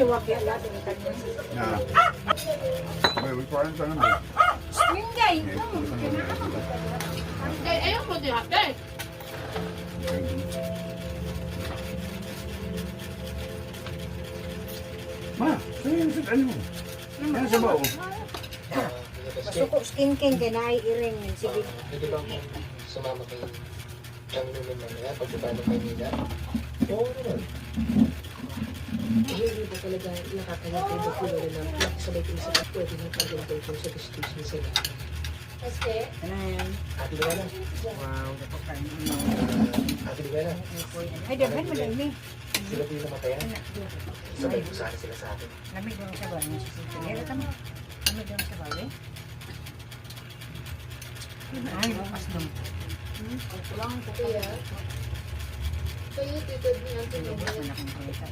Na. May parang sa ano. Minggay! Ay, ayun po di hati. Ma, saan yung sa ano? Ano sa bao? Masuko skin-king kay naiiring. Sige. Pwede bang sumama kayo ng lumin mamaya pagbaba ng Maynila? Hindi ba talaga nakakaya kayo ba kung wala na nakasabay kayo sa pwede na pag-ganito kung sa destination sila. Ano yan? Ate Luana. Wow, dapat kayo. Ate Luana. Ay, dapat madami. Sila po yung namatayan. Sabay po sana sila sa akin. Lamig doon sa bawi. Meron ka mo. Lamig doon sa bawi. Ay, lupas doon. Kaya, kayo titod niya. Akong kulita.